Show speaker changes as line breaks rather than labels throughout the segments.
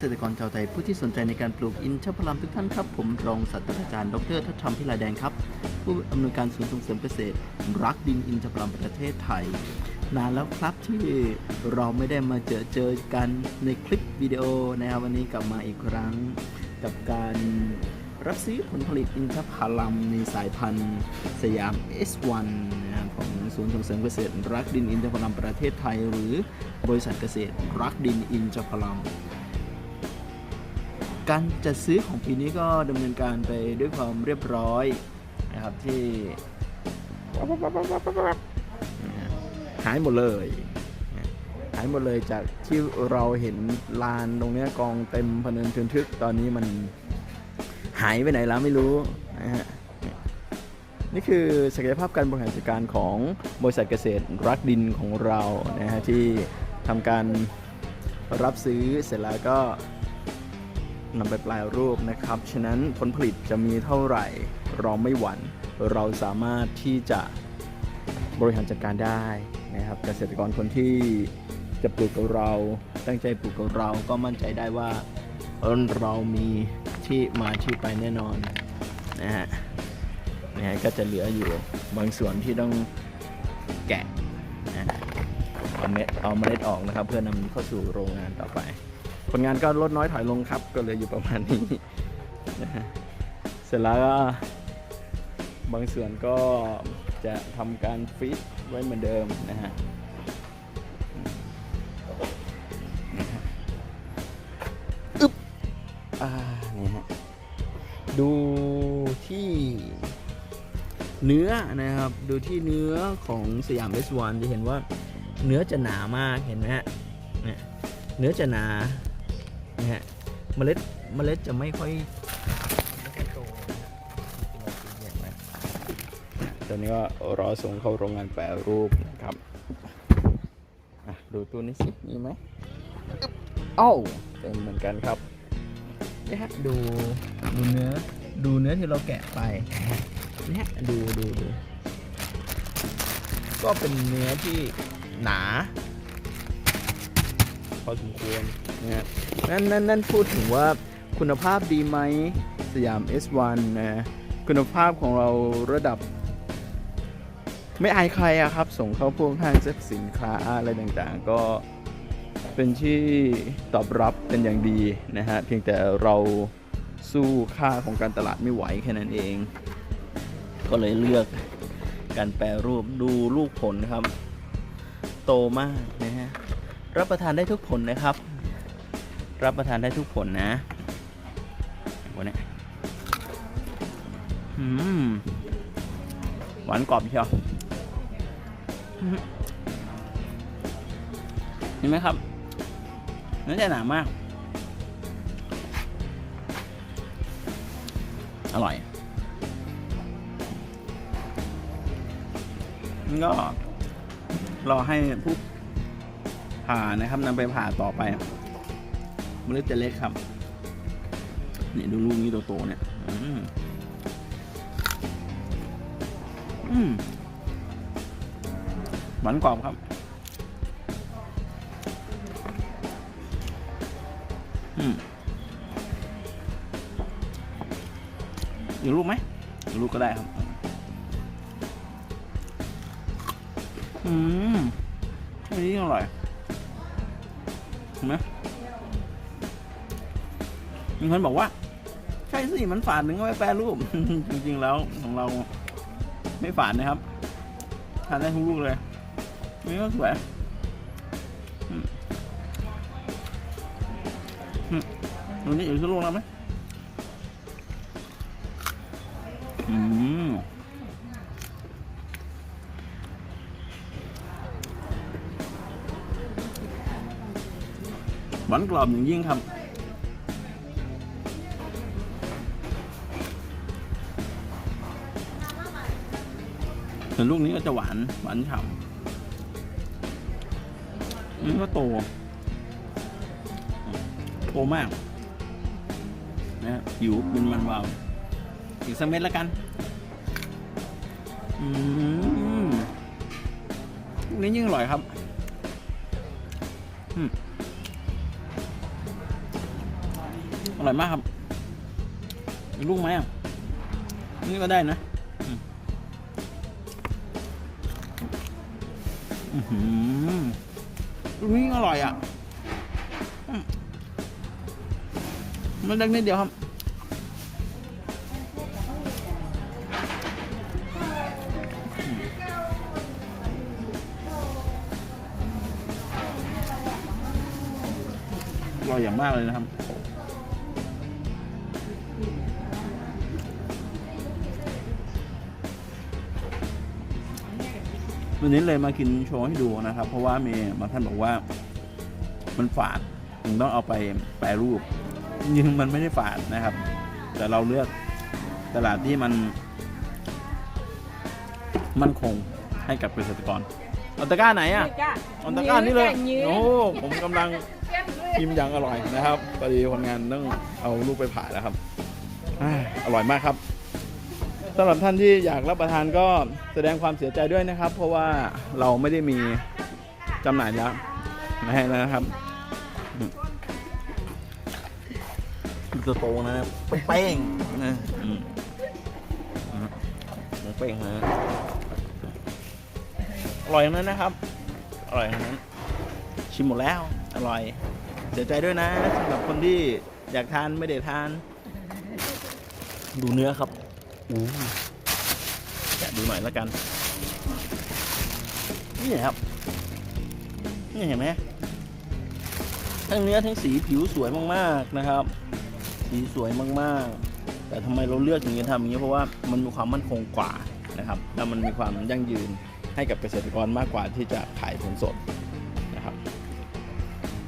เกษตรกรชาวไทยผู้ที่สนใจในการปลูกอินทผลัมทุกท่านครับ ผมรองศาสตราจารย์ดรทัศธรรมพิลาแดงครับ ผู้อำนวยการศูนย์ส่งเสริมเกษตร รักดินอินทผลัมประเทศไทย นานแล้วครับที่เราไม่ได้มาเจอเจอกันในคลิปวิดีโอนะครับวันนี้กลับมาอีกครั้ง กับการรับซื้อผลผลิตอินทผลัมในสายพันธุ์สยาม S1 นะครับของศูนย์ส่งเสริมเกษตร รักดินอินทผลัมประเทศไทย หรือบริษัทเกษตร รักดินอินทผลัม การจัดซื้อของปีนี้ก็ดำเนินการไปด้วยความเรียบร้อยนะครับที่หายหมดเลยหายหมดเลยจากที่เราเห็นลานตรงนี้กองเต็มพะเนินทึนทึกตอนนี้มันหายไปไหนแล้วไม่รู้นะฮะนี่คือศักยภาพการบริหารจัดการของบริษัทเกษตรรักดินของเรานะฮะที่ทำการรับซื้อเสร็จแล้วก็ นำไปแปลรูปนะครับ ฉะนั้นผลผลิตจะมีเท่าไหร่ เราไม่หวั่นเราสามารถที่จะบริหารจัดการได้นะครับ เกษตรกรคนที่จะปลูกกับเรา ตั้งใจปลูกกับเราก็มั่นใจได้ว่าเรามีที่มาที่ไปแน่นอนนะฮะนะฮะก็จะเหลืออยู่บางส่วนที่ต้องแกะนะเอาเม็ดเอาเมล็ดออกนะครับ เพื่อนำเข้าสู่โรงงานต่อไป ผลงานก็ลดน้อยถอยลงครับ ก็เหลืออยู่ประมาณนี้นะฮะเสร็จแล้วก็บางส่วนก็จะทำการฟรีซไว้เหมือนเดิมนะฮะอึ๊บอ่านี่ฮะดูที่เนื้อนะครับ ดูที่เนื้อของสยามเอสวันจะเห็นว่าเนื้อจะหนามากเห็นไหมฮะเนื้อจะหนา นะฮะเมล็ดเมล็ดจะไม่ค่อยไม่ค่อยโตนะฮะจริงๆเราสีเหลืองนะตอนนี้ก็รอส่งเข้าโรงงานแปรรูปนะครับอะดูตัวนี้สิมีไหมอึ๊บเอ้าเต็มเหมือนกันครับนี่ฮะดูดูเนื้อดูเนื้อที่เราแกะไปนะฮะนี่ฮะดูดูดูก็เป็นเนื้อที่หนา พอสมควรนะฮะนั่นนั่นนั่นพูดถึงว่าคุณภาพดีไหมสยาม S1 นะคุณภาพของเราระดับ ไม่อายใครอะครับ ส่งเข้าพวกห้างสรรพสินค้าอะไรต่างๆ ก็เป็นที่ตอบรับเป็นอย่างดีนะฮะ เพียงแต่เราสู้ค่าของการตลาดไม่ไหวแค่นั้นเอง ก็เลยเลือกการแปรรูปดูลูกผลครับ โตมากนะฮะ รับประทานได้ทุกผลนะครับ รับประทานได้ทุกผลนะวันนี้อืมหวานกรอบเชียวอืมเห็นไหมครับเนื้อจะหนามาก อร่อยนี่ก็รอให้ผู้ ผ่านะครับนำไปผ่าต่อไปเมล็ดจะเล็กครับนี่ดูลูกนี้โตๆเนี่ยอืมหวานกรอบครับ อืมอยู่ลูกไหมอยู่ลูกก็ได้ครับ อืมอันนี้อร่อย ห็นไหมมีคนบอกว่า ใช่สิ มันฝาดถึงก็ไม่แปรรูป จริงๆแล้วของเราไม่ฝาดนะครับ ทานได้ทุกลูกเลยนี่ก็สวยอืมนี่อยู่ที่ลูกแล้วไหมอืม หวานกรอบอย่างยิ่งครับ ส่วนลูกนี้ก็จะหวานหวานฉ่ำนี่ก็โต โตมากนะฮะผิวเป็นมันวาวอีกสักเม็ดแล้วกัน อืมลูกนี้ยิ่งอร่อยครับ อืม อร่อยมากครับลูกไหมอะ นี่ก็ได้นะอืมอื้อหือลูกนี้อร่อยอะมมันเล็กนิดเดียวครับอร่อยอย่างมากเลยนะครับ วันนี้เลยมากินโชว์ให้ดูนะครับ เพราะว่ามีบางท่านบอกว่า มันฝาดถึงต้องเอาไปแปรรูปจริงๆมันไม่ได้ฝาดนะครับ แต่เราเลือกตลาดที่มัน มั่นคงให้กับเกษตรกรเอาตะกร้าไหนอะเอาตะกร้านี่เลยโอ้ผมกำลังชิมอย่างอร่อยนะครับพอดีคนงานต้องเอาลูกไปผ่าแล้วครับอ่าอร่อยมากครับ สำหรับท่านที่อยากรับประทานก็แสดงความเสียใจด้วยนะครับ เพราะว่าเราไม่ได้มีจำหน่ายแล้วนะฮะนะครับตัวโตนะเป้งๆนะอืมอืมเป้งนะอร่อยงนั้นนะครับ อร่อยงนั้น ชิมหมดแล้ว อร่อยเสียใจด้วยนะสำหรับคนที่อยากทานไม่ได้ทาน ดูเนื้อครับ อู้แกะดูหน่อยแล้วกัน นี่ครับ นี่เห็นไหมทั้งเนื้อทั้งสีผิวสวยมากๆนะครับ สีสวยมากๆ แต่ทำไมเราเลือกอย่างนี้ทำอย่างนี้เพราะว่ามันมีความมั่นคงกว่านะครับ แล้วมันมีความยั่งยืนให้กับเกษตรกรมากกว่าที่จะขายผลสดนะครับ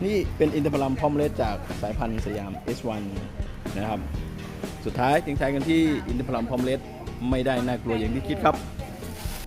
นี่เป็นอินทผลัมพอมเลสจากสายพันธุ์สยาม S1 นะครับ สุดท้ายทิ้งท้ายกันที่อินทผลัมพอมเลสไม่ได้น่ากลัวอย่างที่คิดครับ